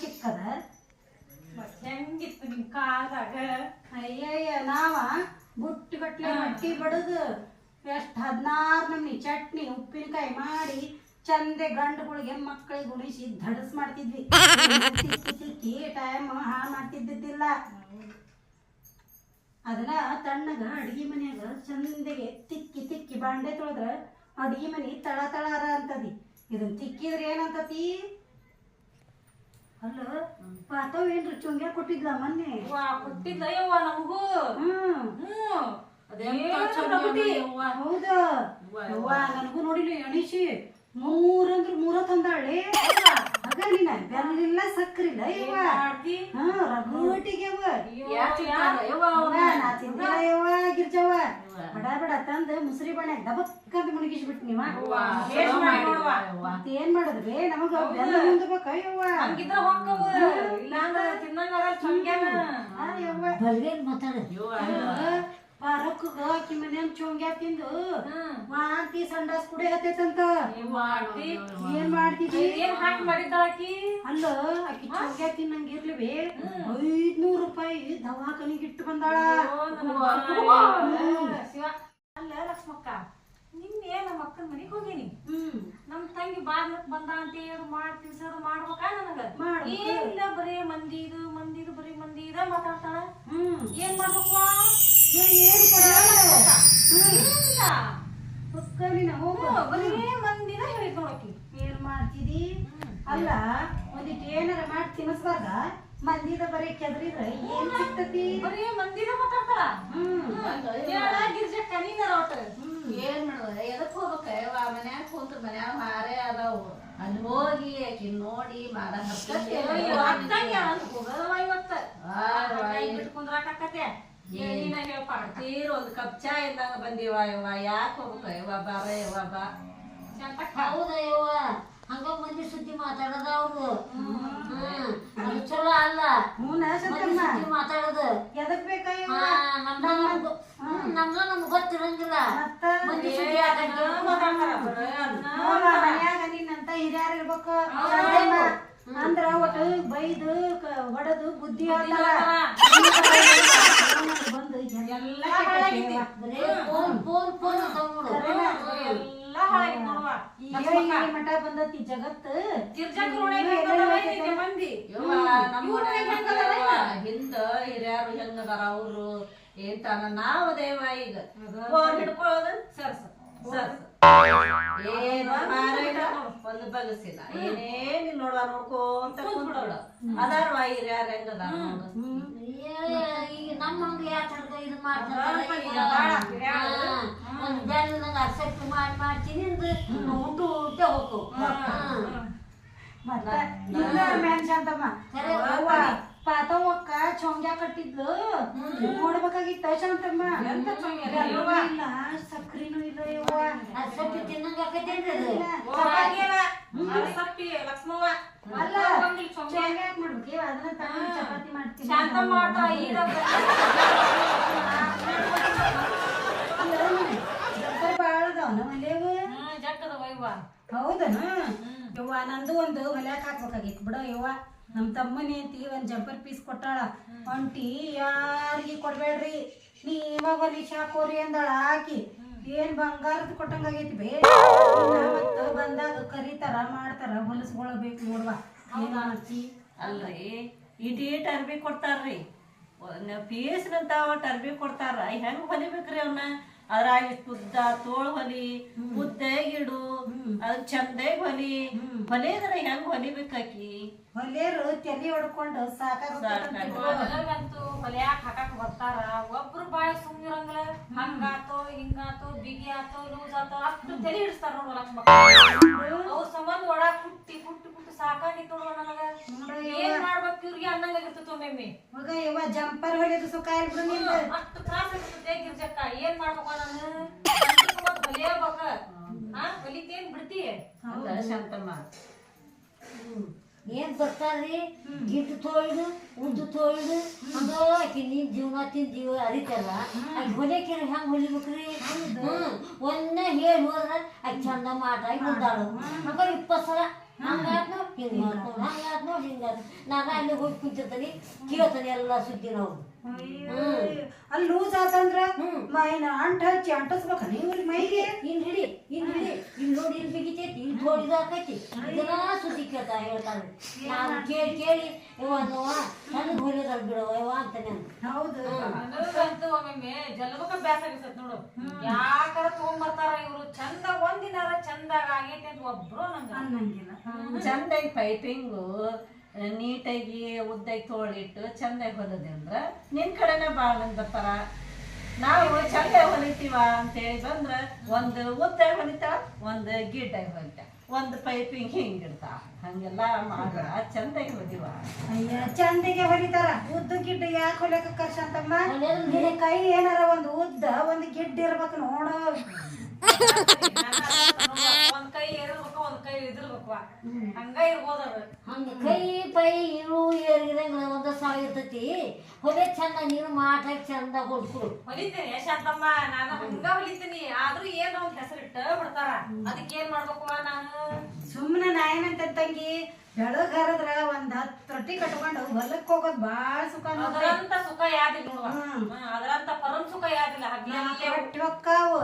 ಚಿಕ್ಕದ ಹೆಂಗಿತ್ತು ನಿಮ್ ಕಾಲದಾಗ? ಅಯ್ಯಯ್ಯ ನಾವ ಬುಟ್ಟಿಗಟ್ಲೆ ಮಟ್ಟಿ ಬಡದು ಎಷ್ಟ್ ಹದಿನಾರು ನಮ್ನಿ ಚಟ್ನಿ ಉಪ್ಪಿನಕಾಯಿ ಮಾಡಿ ಚಂದೆ ಗಂಡುಗಳಿಗೆ ಮಕ್ಕಳಿಗೆ ಉಣಿಸಿ ಧಡಸ್ ಮಾಡ್ತಿದ್ವಿ. ತಿಕ್ಕಿ ಟೈಮ್ ಹಾ ಮಾಡ್ತಿದ್ದಿದ್ದಿಲ್ಲ. ಅದನ್ನ ತಣ್ಣಗ ಅಡಿಗೆ ಮನ್ಯಾಗ ಚಂದಗೆ ತಿಕ್ಕಿ ತಿಕ್ಕಿ ಬಾಂಡೆ ತೊಳೆದ್ರ ಅಡಿಗೆ ಮನಿ ತಳ ತಳಾರ ಅಂತದಿ. ಇದನ್ನ ತಿಕ್ಕಿದ್ರೆ ಏನಂತತಿ? ಅಲ್ಲ? ಪಾತವ್ ಏನ್ರಿ ಚುಂಗ್ಯಾ ಕೊಟ್ಟಿದ್ಲ ಮೊನ್ನೆ? ವಾ ಕೊಟ್ಟಿದ್ದ ಯವ್ವ ನಮಗೂ. ಹ್ಮ್. ಹ್ಮ್. ಹೌದಾ? ಯವ್ವ ನನಗೂ ನೋಡಿಲ್ಲ ಎಣಿಸಿ ಮೂರಂದ್ರ ಮೂರ ತಂದಾಳೆ. ನೀನ ಬೆಲ್ಲಿಲ್ಲ ಸಕ್ರಿಲ್ಲ ಇವ? ಹಾ. ನಾ ತಿಂದಿಲ್ಲ ಯವ್ವ. ಗಿರ್ಜವ್ವ. ಬಡ ಬಡ ತಂದು ಮುಸ್ರಿ ಬಣ್ಣ ದಬಕ್ಕಂತ ಮುಣಗಿಸ್ಬಿಟ್ ನೀವ. ಯವ್ವ, ಏನ್ ಚಲೋ ಬೇ ನಮಗ ಬೆಲ್ಲ ಮುಂದಬೇಕ ಯವ್ವ. ಹಂಗಿದ್ರ ಹೊಕ್ಕವು. ಆಕಿ ಮನ್ಯಾಗ ಚೋಂಗ್ಯಾ ತಿಂದು? ವಾಂತಿ ಸಂಡಾಸ್ ಕುಡಿ ಹತ್ತೈತಂತ. ಏನ್ ಮಾಡ್ತಿ ಏನ್ ಹಾಕಿ ಮಾಡಿದ್ದಾಕಿ ಅಲ್ಲ ಆಕಿ ಚೋಂಗ್ಯಾ ತಿನ್ನಂಗಿರ್ಲಿವಿ ಐದ್ನೂರು ರೂಪಾಯಿ ದವಾಖಾನಿಗೆ ಇಟ್ಟು ಬಂದಾಳ. ಅಲ್ಲ ಲಕ್ಷ್ಮಕ್ಕ ನಿನ್ನೆ ನಮ್ಮ ಅಕ್ಕನ ಮನೆಗೆ ಹೋಗೇನಿ. ಹ್ಮ್. ನಮ್ ತಂಗಿ ಬಾಗ್ಲಕ್ ಬಂದ ಅಂತ ಏನು ಮಾಡಿ ತಿನ್ಸೋದು ಮಾಡ್ಬೇಕಾ ನನಗ. ಏನಿಲ್ಲ ಬರೀ ಮಂದಿ ಇದು ಮಂದಿ ಇದು ಬರೀ ಮಂದಿ ಇದ ಮಾತಾಡ್ತಾಳ. ಏನ್ ಮಾಡ್ಬೇಕು? ಮಂದಿನ ಏನ್ ಮಾಡ್ತಿದಿ ಅಲ್ಲ ಒಂದಿಟ್ ಏನಾರ ಮಾಡಿ ತಿನ್ನಿಸ್ಬಾರ್ದ ಮಂದಿದ ಬರೀ ಕೆದ್ರಿದ್ರ ಏನ್ ಸಿಗ್ತತಿ ಬರೀ ಮಂದಿನ ಮಾತಾಡ್ತಾಳ ಏನ್ ಮಾಡುವ ಎದಕ್ ಹೋಗ್ಬೇಕ ಮನ್ಯಾಗ ಕುಂತ್ರ ಮನ್ಯಾಗ ಮಾರೇ ಅದಾವು ಅಲ್ಲಿ ಹೋಗಿ ಆಕಿ ನೋಡಿ ಮಾಡ ಇವತ್ತು ಇವತ್ತ ಕುಂದ್ರಾಕತ್ತೆ ಏನಿನ ಹೇಳ್ಪಾಡ ತೀರ್ ಒಂದು ಕಪ್ ಚಾ ಇದ್ದಂಗ ಬಂದಿವ ಯವ್ವ. ಯಾಕೆ ಹೋಗ್ಬೇಕು ಯವ್ವ? ಬಾರ ಯವ್ವ ಬಾ. ಹೌದ ಯವ್ವ? ಹಂಗ ಮಂದಿ ಸುದ್ದಿ ಮಾತಾಡದ ಅವ್ರು. ಹ್ಮ್. ಅದು ಚಲೋ ಅಲ್ಲ. ಮಂದಿ ಸುದ್ದಿ ಮಾತಾಡೋದು. ಎದಕ್ ಹಾ, ನಮ್ದ ನಮ್ಗ್- ಹ್ಮ್, ನಮ್ದ ನಮ್ಗ್ ಗೊತ್ತಿರಂಗಿಲ್ಲ. ಮತ್ತ? ಮಂದಿ ಸುದ್ದಿ ನೋಡ ಮನ್ಯಾಗ ನಿನ್ನಂತ ಹಿರಿಯರ್ ಇರ್ಬೇಕು. ಅಂದ್ರ ಒಟ್ಟು ಬೈದು ಒಡದು ಹೊಡೆದು ಬುದ್ಧಿ ಬಂದು ಎಲ್ಲ ಮಠ ಬಂದತಿ ಜಗತ್ತು. ಹಿಂದ ಹಿರಿಯರು ಹೆಂಗದಾರ ಅವ್ರು? ಏನ್ ತಾನ? ನಾವ್ ದೇವ ಈಗ. ಸರ್. ಸರ್ ಸರ್ ಸರ್ಸ. ಒಂದು ಬಗಸಿಲ್ಲ ಏನೇನ್ ನೋಡುವ ನೋಡ್ಕೊಂತ ಈಗ ನಮ್ಮ ಹಂಗ ಯಾಕೆ ಹಡ್ಕ ಇದು ಮಾಡ್ತಾರೆ ಮಾಡಿ ಮಾಡ್ತೀನಿ ಉಂಟು ಉಂಟೆ ಹೋಗು. ಪಾತವಕ್ಕ ಚೊಂಗ್ಯಾ ಕಟ್ಟಿದ್ಲು. ನೋಡ್ಬೇಕಾಗಿತ್ತ ಶಾಂತಮ್ಮ? ಎಂತ ಚೊಂಗ್ಯ? ಇಲ್ಲ ತಿನ್ನಂಗ ಆಕೈತೇನ್ರಿ ಅದು. ಸಪ್ಪಿ ಲಕ್ಷ್ಮವ್ವ. ಅಲ್ಲ. ಮಾಡ್ಬೇಕು. ಇವ ಅದನ್ನ ತಗೊಂಡ್ ಚಪಾತಿ ಮಾಡ್ತೀನಿ. ಶಾಂತ ಈಗ. ವೈವ ಹೌದನ? ಯವ್ವ ನಂದು ಒಂದು ಹೊಲ್ಯಾಕ ಹಾಕ್ಬೇಕಾಗಿತ್ತು ಬಿಡ ಯವ್ವ ನಮ್ಮ ತಮ್ಮನಿ ಅಂತಿ ಒಂದ್ ಜಂಪರ್ ಪೀಸ್ ಕೊಟ್ಟಾಳ. ಒಂಟಿ ಯಾರಿಗೆ ಕೊಡ್ಬೇಡ್ರಿ. ನೀವಾಗ ಹೊಲಿಶ್ ಹಾಕೋರಿ ಅಂದಾಳ. ಹಾಕಿ. ಏನ್ ಬಂಗಾರದ ಕೊಟ್ಟಂಗಾಗೈತಿ ಬೇ ಮತ್ತ ಬಂದಾಗ ಕರಿತಾರ ಮಾಡ್ತಾರ ಹೊಲಸ್ಕೊಳ್ಬೇಕು ನೋಡ್ವಾ. ಏನ್ ಮಾಡ್ತಿ? ಅಲ್ರಿ ಇಡೀಟ್ ಅರ್ಬಿ ಕೊಡ್ತಾರ್ರಿ. ಪೀಸ್ನಂತ ಒಟ್ಟು ಅರ್ಬಿ ಕೊಡ್ತಾರ. ಹೆಂಗ್ ಹೊಲಿಬೇಕ್ರಿ ಅವನ್ನ ಅದ್ರಾಗ ಉದ್ದ ತೋಳ್ ಹೊಲಿ ಉದ್ದೇಗಿಡು ಅದ್ ಚಂದೇಗ್ ಹೊಲಿ. ಹೊಲಿದ್ರ ಹೆಂಗ್ ಹೊಲಿಬೇಕಾಕಿ ಹೊಲಿಯರು ತಲೆ ಹೊಡ್ಕೊಂಡು ಸಾಕಾಗಂತೂ ಹೊಲಿಯಾಕ ಹಾಕಾಕ ಬರ್ತಾರ. ಒಬ್ರು ಬಾಯ ಸುಮ್ಮಿರಂಗಿಲ್ಲ ಹಂಗಾತೋ ಹಿಂಗಾತೋ ಬಿಗಿ ಆತೋ ಲೂಸ್ ಆತೋ ಅಷ್ಟು ತಲೆ ಹಿಡಿಸ್ತಾರ ನೋಡ್ ಲಕ್ಷ್ಮಕ್ಕ ಅವ್ರ ಸಂಬಂಧ ಒಳಗ್ ಕುಟ್ಟಿ ಕುಟ್ಟಿ ಕುಟ್ಟಿ ಸಾಕಾಗಿತ್ತು ನನಗ. ಏನ್ ಮಾಡ್ಬೇಕು ಇವ್ರಿಗೆ ಅನ್ನಂಗಾಗಿರ್ತೈತಿ ಒಮ್ಮೊಮ್ಮೆ. ಮಗ ಇವ ಜಂಪರ್ ಹೊಲಿಯೋದು ಸುಖ ಇಲ್ಲ ಅಷ್ಟು ತ್ರಾಸ ಇರ್ತದೆ ಗಿರ್ಜಕ್ಕ. ಏನ್ ಮಾಡ್ಬೇಕು ಶಾಂತಮ್ಮ. ಏನ್ ಬರ್ತಾರ್ರಿ? ಗಿಡ್ಡು ತೋಳ್ದು ಉದ್ದು ತೋಳ್ದು ಆಕಿ ನಿನ್ ಜೀವನ ತಿನ್ ಜೀವ ಅರಿತಲ್ಲ? ಆಕಿ ಹೊಲಿಯಕ್ಕೆ ಹೆಂಗ್ ಹೊಲಿಬೇಕ್ರಿ? ಹ್ಮ್. ಒಂದನೇ ಹೇಳಿ ಹೋದ್ರ ಆಕಿ ಚಂದ ಮಾಟಾಗಿ ಬಂದಾಳು ಇಪ್ಪತ್ತು ಸಲ ಹಂಗಾತ್ ಹಿಂಗ್ ಮಾಡ್ಕೊಂಡು ಹಂಗಾತ್ ನೋಡ್ ಹಿಂಗಾತ್ ನಾನು ಅಲ್ಲಿ ಹೋಗಿ ಕುಂತಿರ್ತೀನಿ. ಕೇಳ್ತಾನೆ ಎಲ್ಲ ಸುದ್ದಿ ನಾವು. ಅಲ್ಲಿ ಲೂಸ್ ಆತಂದ್ರ ಹ್ಮ್. ಮೈನ ಅಂಟ ಹಚ್ಚಿ ಅಂಟಿಸ್ಬೇಕ ನೀವು ಮೈಗೆ? ಇನ್ ಹಿಡಿ ಇನ್ ಹಿಡಿ. ಇಲ್ಲಿ ನೋಡಿ ಇಲ್ಲಿ ಬಿಗಿತೈತಿ ಇಲ್ಲಿ ತೋಡಿದ ಆಕೈತಿ ಇದನ್ನ ಸುದ್ದಿ ಕೇಳ್ತಾ ಹೇಳ್ತಾನೆ. ನಾನು ಕೇಳಿ ಕೇಳಿ. ಇವ ನೋವ ನನಗೆ ಹೊಲಿಯೋದಾಗ ಬಿಡವ ಇವ ಅಂತಾನೆ ಹೌದು. ನನಗಂತೂ ಒಮ್ಮೊಮ್ಮೆ ಜಲಬಕ ಬ್ಯಾಸ ಆಗಿಸತ್ ನೋಡು. ಯಾಕಾರ ತಗೊಂಬರ್ತಾರ ಇವರು? ಚಂದ ಚಂದಾಗ ಆಗೈತೆ ಅಂತ ಒಬ್ರು ನಂಗ ಅನ್ನಂಗಿಲ್ಲ. ಚಂದಾಗಿ ಪೈಪಿಂಗು ನೀಟಾಗಿ ಉದ್ದಾಗಿ ತೋಳಿಟ್ಟು ಚಂದಾಗಿ ಹೊಲದೆ ಅಂದ್ರ ನಿನ್ ಕಡೆನೇ ಭಾಳ ಮಂದಿ ಬರ್ತಾರ. ನಾವು ಚಂದಾಗಿ ಹೊಲಿತೀವ ಅಂತೇಳಿ ಬಂದ್ರ ಒಂದು ಉದ್ದ ಹೊಲಿತಾ ಒಂದು ಗಿಡ್ಡಾಗಿ ಹೊಲಿತ ಒಂದು ಪೈಪಿಂಗ್ ಹಿಂಗಿಡ್ತಾಳ ಹಂಗೆಲ್ಲ ಮಾಡ ಚಂದಾಗಿ ಹೊಲಿವ ಅಯ್ಯ ಚಂದಿಗೆ ಹೊಲಿತಾರ. ಉದ್ದ ಗಿಡ್ಡ ಯಾಕೆ ಹೊಲಿಯಕ ಕಷ್ಟ ಅಂತಮ್ಮ? ಕೈ ಏನಾರ ಒಂದು ಉದ್ದ ಒಂದು ಗಿಡ್ಡ ಇರ್ಬೇಕು ನೋಡು. ಒಂದ್ ಕೈ ಏರಿರ್ಬೇಕು ಒಂದ್ ಕೈ ಇದಿರ್ಬೇಕು ಹಂಗ ಇರ್ಬೋದ ಅದು ಹಂಗೆ ಕೈ ಪೈ ಇರು ಏರಿದಂಗ ಒಂದ ಸಾಲ ಇರ್ತೈತಿ. ಹೊಲೆ ಚಂದ ನೀನು ಮಾಟಾಗಿ ಚಂದ ಹೊಡ್ಕೊಡು. ಹೊಲಿತೀನಿ ಶಾಂತಮ್ಮ ನಾನು ಹಂಗ ಹೊಲಿತೀನಿ. ಆದ್ರೂ ಏನ್ ಒಂದ್ ಹೆಸರಿಟ್ಟ ಬಿಡ್ತಾರ. ಅದಕ್ಕೆ ಏನ್ ಮಾಡ್ಬೇಕು ನಾನು? ಸುಮ್ಮನೆ ನಾ ಏನಂತ ತಂಗಿ ಬೆಳಗ್ ಹರದ್ರ ಒಂದ್ ಹತ್ತು ರೊಟ್ಟಿ ಕಟ್ಕೊಂಡು ಹೊಲಕ್ ಹೋಗೋದ್ ಬಾಳ ಸುಖ ಅದರಂತ ಸುಖ ಯಾದಿಲ್ಲ ನೋಡುವ. ಅದರಂತ ಪರಂ ಸುಖ ಯಾದಿಲ್ಲ ಹಗ್ಲೇ ಹೊಕ್ಕಾವು?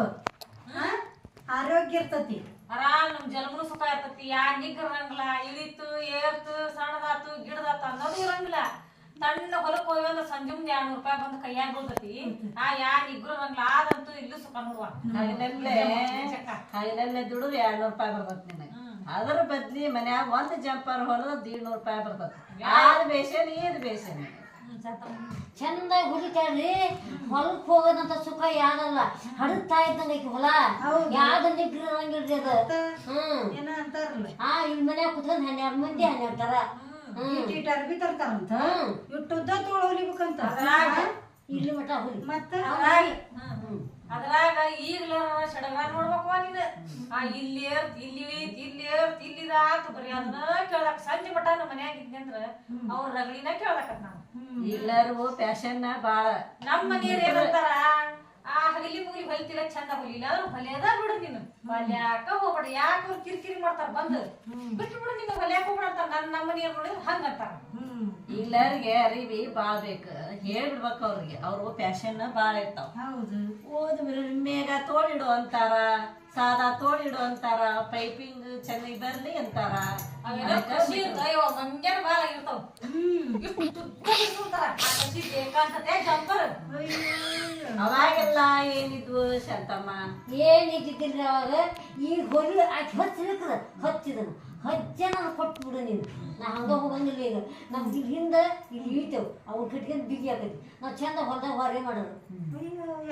ಆರೋಗ್ಯ ಇರ್ತತಿ. ಆರಾಮ್ ನಮ್ ಜನ್ಮನು ಸುಖ ಇರ್ತತಿ. ಯಾ ನಿಗ್ ಇರಂಗಿಲ್ಲ ಇಳಿತು ಏರ್ತು ಸಣ್ಣದಾತು ಗಿಡದಾತು ಅನ್ನೋದು ಇರಂಗಿಲ್ಲ. ತಣ್ಣ ಹೊಲಕ್ ಹೋಗಿ ಅಂದ್ರೆ ಸಂಜೆ ಮುಂದೆ ಎರಡ್ನೂರು ರೂಪಾಯಿ ಬಂದು ಕೈಯಾಗ ಬೀಳ್ತತಿ. ಆ ಯಾ ನಿಗ್ರೂ ಇರಂಗಿಲ್ಲ ಆದಂತೂ ಇಲ್ಲೂ ಸುಖ ನೋಡುವ. ಹಗಲಲ್ಲೇ ಹಗಲಲ್ಲೇ ದುಡಿದು ಎರಡ್ನೂರು ರೂಪಾಯಿ ಬರ್ತತಿ ನಿನಗೆ. ಅದರ ಬದ್ಲಿ ಮನ್ಯಾಗ ಒಂದ್ ಜಂಪರ್ ಹೊಲದ ದೀಡ್ನೂರು ರೂಪಾಯಿ ಬರ್ತದೆ ಆದ್ ಬೇಸೇನಿ ಇದ್ ಬೇಷನ್. ಚಂದಾಗಿ ಹೊಡಿತಾಳ್ರಿ ಹೊಲಕ್ ಹೋಗೋದಂತ ಸುಖ ಯಾವ್ದಲ್ಲ ಹಡಗ್ತಾ ಇದ್ದಂಗೆ ಐತಿ ಹೊಲ. ಯಾವ್ದು ನಿಗ್ರಿರಂಗಿಲ್ರಿ ಅದು. ಹ್ಮ್. ಆ ಇಲ್ಲಿ ಮನ್ಯಾಗ ಕುತ್ಕೊಂಡ್ ಹನ್ನೆರಡು ಮಂದಿ ಹನ್ನೆರಡು ತರ ಹ್ಮ್. ಬಿ ಇಟ್ ಅರ್ಬಿ ತರ್ತಾರಂತ. ಇಟ್ಟು ಉದ್ದ ತೋಳ ಹೊಲಿಬೇಕಂತ. ಇಲ್ಲಿ ಮಟ ಹೊಲಿ. ಮತ್ತ? ಅದ್ರಾಗ ಈಗ್ಲ ಸಡಗರ ನೋಡ್ಬೇಕು ನೀನು. ಆ ಇಲ್ಲಿ ಏರ್ತ್ ಇಲ್ಲಿ ಇಳಿತ್ ಇಲ್ಲಿ ಏರ್ತ್ ಇಲ್ಲಿ ಆತು ಬರೀ ಅದನ್ನ ಕೇಳಕ್ ಸಂಜೆ ಮಟ ನಮ್ಮ ಮನ್ಯಾಗ ಇದ್ನಂದ್ರ ಅವ್ರ ರಗಳಿನ ಕೇಳಕತ್ ನಾನು ಎಲ್ಲರೂ ಫ್ಯಾಷನ್ ಬಾಳ. ನಮ್ಮ ಮನೆಯವ್ರ ಏನಂತಾರ? ಆ ಹಗಲಿ ಮುಗಲಿ ಹೊಲಿತಿಲ್ಲ ಚಂದ ಹೊಲಿಲ್ಲ ಅವ್ರು ಹೊಲಿಯದ ಬಿಡು ನೀನು. ಹೊಲ್ಯಾಕ ಹೋಗ್ಬೇಡ ಯಾಕ ಅವ್ರು ಕಿರಿಕಿರಿ ಮಾಡ್ತಾರ? ಬಂದು. ಬಿಟ್ಟು ಬಿಡು ನಿಮ್ಗೆ ಹೊಲ್ಯಾಕ ಹೋಗ್ಬೇಡ ಅಂತಾರ. ನನ್ನ ನಮ್ಮ ಮನೆಯವ್ರು ನೋಡಿದ್ರೆ ಹಂಗ ಅಂತಾರ. ಹ್ಮ್. ಎಲ್ಲರಿಗೆ ಅರಿವಿ ಬಾಳ್ ಬೇಕು. ಹೇಳ್ಬಿಡ್ಬೇಕು ಅವ್ರಿಗೆ. ಅವ್ರು ಫ್ಯಾಷನ್ ಬಾಳ ಇರ್ತಾವ. ಹೌದು. ಓದ್ ಮೇಗ ತೋಳಿಡು ಅಂತಾರ. ಸಾದಾ ತೋಳಿಡು ಅಂತಾರ. ಪೈಪಿಂಗ್ ಚೆನ್ನಾಗಿ ಬರ್ಲಿ ಅಂತಾರ. ಅವೆಲ್ಲ ಖುಷಿ ಅಯ್ಯೋ ಮಂಗ್ಯಾನ ಬಾಳ ಇರ್ತಾವ ಇಷ್ಟು ಉದ್ದ ಇರ್ತಾರ. ಆ ಖುಷಿ ಬೇಕಂತತೆ ಜಂಪರ್. ಅವಾಗೆಲ್ಲ ಏನಿದ್ವು ಶಾಂತಮ್ಮ? ಏನ್ ಇದ್ದಿದ್ದಿಲ್ರಿ ಅವಾಗ ಈಗ ಹೊಲಿ ಆಕಿ ಹಚ್ಚಿರ್ಕದ ಹಚ್ಚಿದನು ಹಚ್ಚ ನಾನು ಕೊಟ್ಟು ಬಿಡು ನೀನು. ನಾ ಹಂಗ ಹೋಗಂಗಿಲ್ಲ ಈಗ. ನಮ್ಮ ಹಿಂದ ಇಲ್ಲಿ ಇಳಿತೇವೆ. ಅವು ಕಟ್ಕೊಂಡು ಬಿಗಿ ಆಕೈತಿ. ನಾವು ಚಂದ ಹೊಲ್ದಾಗ ಹೊರಗೆ ಮಾಡೋದು.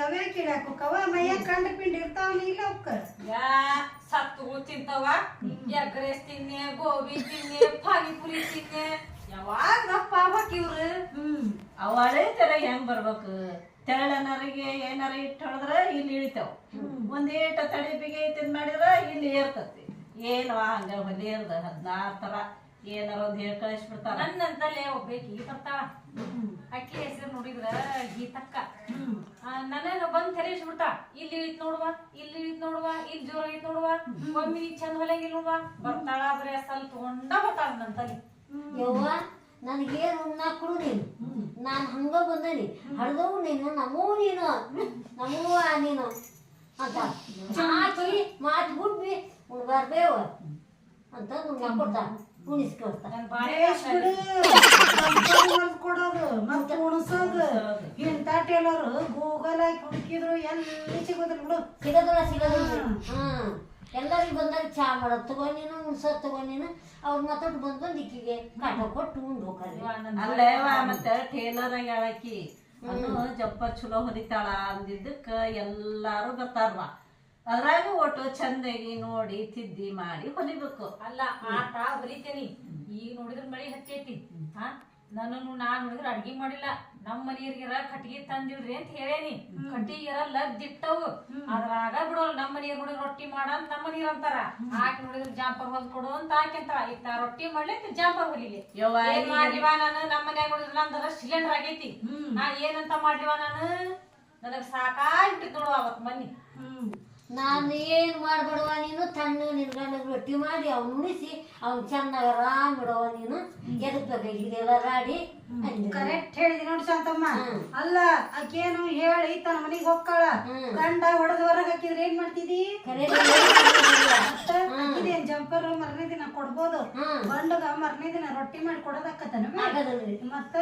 ಅವೇ ಕಿಡಾಕು ಕವ ಮೈಯ ಕಂಡ ಪಿಂಡಿ ಇರ್ತಾವ ಇಲ್ಲ ಅವಕ್ಕ ಯಾ ಸತ್ತುಗಳು ತಿಂತಾವ? ಎಗ್ ರೈಸ್ ತಿನ್ನೆ ಗೋಬಿ ತಿನ್ನೆ ಪಾನಿಪುರಿ ತಿನ್ನೆ. ಯಾವಾಗ ದಪ್ಪ ಇವರು ಇವ್ರು? ಹ್ಮ್. ಅವಳೇ ತರ ಹೆಂಗ್ ಬರ್ಬೇಕು? ತೆಳ್ಳನರಿಗೆ ಏನಾರ ಇಟ್ಟು ಹೊಡೆದ್ರೆ ಇಲ್ಲಿ ಇಳಿತಾವ. ಒಂದೇಟ ತಡಿ ಬಿಗಿ ಐತಿ ಮಾಡಿದ್ರೆ ಇಲ್ಲಿ ಏರ್ತತಿ. ಏನು ಹಂಗ ಹೊಲಿಯರ್ದ ಹದಿನಾರು ತರ ಏನಾರ ಒಂದ್ ಹೇಳಿ ಕಳಿಸ್ಬಿಡ್ತಾರ. ನನ್ನಂತಲೇ ಒಬ್ಬೇಕಿ ಬರ್ತಾವ ಅಕ್ಕಿ ಹೆಸರು ನೋಡಿದ್ರ ಗೀತಕ್ಕ. ನನಗ ಬಂದ್ ತೆರೆಸ್ಬಿಡ್ತಾ ಇಲ್ಲಿ ಇಳಿತ್ ನೋಡುವ ಇಲ್ಲಿ ಇಳಿತ್ ನೋಡುವ ಇಲ್ಲಿ ಜೋರ ಐತ್ ನೋಡುವ. ಒಮ್ಮೆ ಚಂದ ಹೊಲಂಗಿಲ್ಲ ನೋಡುವ ಬರ್ತಾಳ ಆದ್ರೆ ಸಲ್ ತಗೊಂಡ ಬರ್ತಾಳ ನನ್ನ ತಲೆ. ಯವ್ವ ನನಗೇನು ಉಣ್ಣಾಕಳು ನೀನು ನಾನು ಹಂಗ ಬಂದನಿ. ಹಡ್ದವು ನೀನು ನಮೂ ನೀನು ನಮೂ ನೀನು. ಅಂತ. ಆಕಿ ಮಾತು ಬಿಟ್ವಿ ಬರ್ಬೇವ. ಅಂತ ಉಣ್ಣಾಕ್ ಕೊಡ್ತಾರ ಕೊಡೋದು. ಮತ್ತೆ ಉಣಸೋದು. ಇಂಥ ಟೇಲರು ಗೂಗಲ್ ಹಾಕಿ ಹುಡುಕಿದ್ರು ಎಲ್ಲಿ ಸಿಗೋದಿಲ್ಲ ಬಿಡು. ಸಿಗೋದಿಲ್ಲ ಸಿಗೋದಿಲ್ಲ. ಹ್ಮ್. ಎಲ್ಲರಿಗೆ ಬಂದಾಗ ಚಾ ಮಾಡೋದು. ತಗೊಂಡಿನ ಉಣ್ಸೋದು ತಗೊಂಡಿನ ಅವ್ರ ಮತ್ತೊಟ್ಟು ಬಂದು ಬಂದು ಇಕ್ಕಿಗೆ ಕಾಟ ಕೊಟ್ಟು ಉಂಡು ಅಲ್ಲೇ ಅಲ್ಲೇವ ಮತ್ತ ಟೇಲರ್ ಹೇಳಕಿ ಅದು ಜಪ್ಪ ಚಲೋ ಹೊಲಿತಾಳ ಅಂದಿದ್ದಕ್ಕ ಎಲ್ಲಾರು ಬರ್ತಾರವ ಅದ್ರಾಗ ಒಟ್ಟು ಚಂದಾಗಿ ನೋಡಿ ತಿದ್ದಿ ಮಾಡಿ ಹೊಲಿಬೇಕು. ಅಲ್ಲ ಆಟ ಹೊಲಿತೇನಿ. ಈಗ ನೋಡಿದ್ರ ಮಳಿ ಹತ್ತೈತಿ ಹಾ ನಾನು ನೋಡಿದ್ರೆ ನೋಡಿದ್ರ ಅಡ್ಗಿ ಮಾಡಿಲ್ಲ. ನಮ್ಮ ಮನೀರ್ಗಿರ ಕಟ್ಟಿಗೆ ತಂದಿಡ್ರಿ ಅಂತ ಹೇಳೇನಿ. ಕಟ್ಟಿಗೆರ ಲದ್ದಿಟ್ಟವು ಅದ್ರಾಗ ಬಿಡೋಲ್ಲ ನಮ್ಮ ನೋಡಿ ರೊಟ್ಟಿ ಮಾಡ ಅಂತ ನಮ್ಮ ಮನೀರ್ ಅಂತಾರ. ಆಕಿ ನೋಡಿದ್ರೆ ಜಾಂಪರ್ ಹೊಲ್ದ್ ಕೊಡು ಅಂತ ಆಕಿಂತಾಳ ಇತ್ತ ರೊಟ್ಟಿ ಮಾಡ್ಲಿ ಅಂತ ಜಾಂಪರ್ ಹೊಲಿಲಿ. ಮಾಡ್ಲಿವಾ ನಾನು? ನಮ್ಮ ಮನ್ಯಾಗ ನೋಡಿದ್ರೆ ನಂದರ ಸಿಲಿಂಡರ್ ಆಗೈತಿ. ನಾ ಏನಂತ ಮಾಡ್ಲಿವಾ ನಾನು? ನನಗ್ ಸಾಕಾಗ್ಬಿಟ್ಟಿದ್ ನೋಡು ಅವತ್ ಮನ್ನಿ. ಹ್ಮ್. ನಾನು ಏನು ಮಾಡ್ಬೇಡವ ನೀನು? ತಣ್ಣ ನಿನ್ ಗಂಡಗ್ ರೊಟ್ಟಿ ಮಾಡಿ ಅವ್ನು ಉಣಿಸಿ ಅವ್ನು ಚೆನ್ನಾಗಿ ಆರಾಮ್ ಬಿಡವ ನೀನು. ಎದಕ್ ಬೇಕಾಗಿದೆಲ್ಲ ರಾಡಿ. ಕರೆಕ್ಟ್ ಹೇಳಿದಿ ನೋಡಿ ಶಾಂತಮ್ಮ. ಅಲ್ಲ ಆಕೇನು ಹೇಳಿ ತನ್ನ ಮನೆಗೆ ಹೋಗ್ಕಳ. ಗಂಡ ಹೊಡೆದು ಹೊರಗೆ ಹಾಕಿದ್ರೆ ಏನ್ ಮಾಡ್ತಿದಿ? ಇದೇನ್ ಜಂಪರ್ ಮರನೇ ದಿನ ಕೊಡ್ಬೋದು. ಗಂಡಗ ಮರನೇ ದಿನ ರೊಟ್ಟಿ ಮಾಡಿ ಕೊಡೋದಕ್ಕತ್ತಾನ ಮತ್ತ?